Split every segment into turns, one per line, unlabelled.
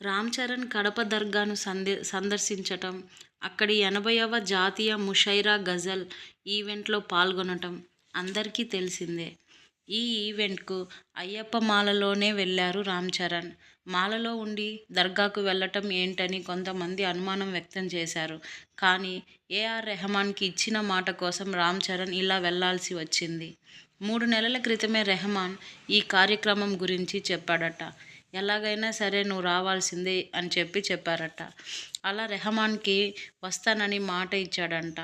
రామ్ చరణ్ కడప దర్గాను సంది సందర్శించటం అక్కడి ఎనభైవ జాతీయ ముషైరా గజల్ ఈవెంట్లో పాల్గొనటం అందరికీ తెలిసిందే. ఈ ఈవెంట్కు అయ్యప్ప మాలలోనే వెళ్ళారు రామ్ చరణ్. మాలలో ఉండి దర్గాకు వెళ్ళటం ఏంటని కొంతమంది అనుమానం వ్యక్తం చేశారు. కానీ ఏఆర్ రెహమాన్కి ఇచ్చిన మాట కోసం రామ్ చరణ్ ఇలా వెళ్ళాల్సి వచ్చింది. మూడు నెలల క్రితమే రెహమాన్ ఈ కార్యక్రమం గురించి చెప్పాడట. ఎలాగైనా సరే నువ్వు రావాల్సిందే అని చెప్పి చెప్పారట. అలా రెహమాన్కి వస్తానని మాట ఇచ్చాడంట.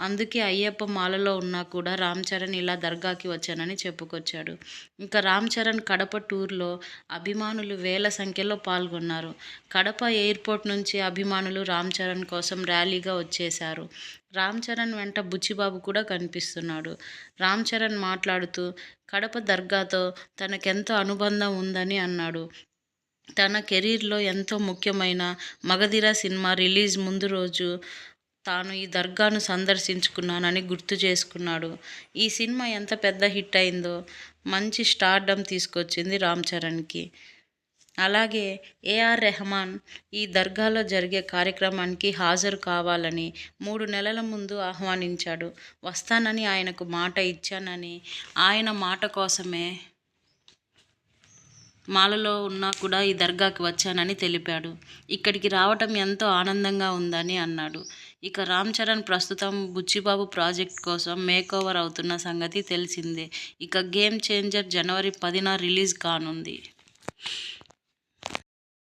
అందుకే అయ్యప్ప మాలలో ఉన్నా కూడా రామ్ చరణ్ ఇలా దర్గాకి వచ్చానని చెప్పుకొచ్చాడు. ఇంకా రామ్ చరణ్ కడప టూర్లో అభిమానులు వేల సంఖ్యలో పాల్గొన్నారు. కడప ఎయిర్పోర్ట్ నుంచి అభిమానులు రామ్ చరణ్ కోసం ర్యాలీగా వచ్చేశారు. రామ్ చరణ్ వెంట బుచ్చిబాబు కూడా కనిపిస్తున్నాడు. రామ్ చరణ్ మాట్లాడుతూ కడప దర్గాతో తనకెంతో అనుబంధం ఉందని అన్నాడు. తన కెరీర్లో ఎంతో ముఖ్యమైన మగధీర సినిమా రిలీజ్ ముందు రోజు తాను ఈ దర్గాను సందర్శించుకున్నానని గుర్తు చేసుకున్నాడు. ఈ సినిమా ఎంత పెద్ద హిట్ అయిందో మంచి స్టార్డమ్ తీసుకొచ్చింది రామ్ చరణ్కి. అలాగే ఏఆర్ రెహమాన్ ఈ దర్గాలో జరిగే కార్యక్రమానికి హాజరు కావాలని మూడు నెలల ముందు ఆహ్వానించాడు. వస్తానని ఆయనకు మాట ఇచ్చానని ఆయన మాట కోసమే మాలలో ఉన్నా కూడా ఈ దర్గాకి వచ్చానని తెలిపాడు. ఇక్కడికి రావటం ఎంతో ఆనందంగా ఉందని అన్నాడు. ఇక రామ్ చరణ్ ప్రస్తుతం బుచ్చిబాబు ప్రాజెక్ట్ కోసం మేకోవర్ అవుతున్న సంగతి తెలిసిందే. ఇక గేమ్ చేంజర్ జనవరి పదిన రిలీజ్ కానుంది.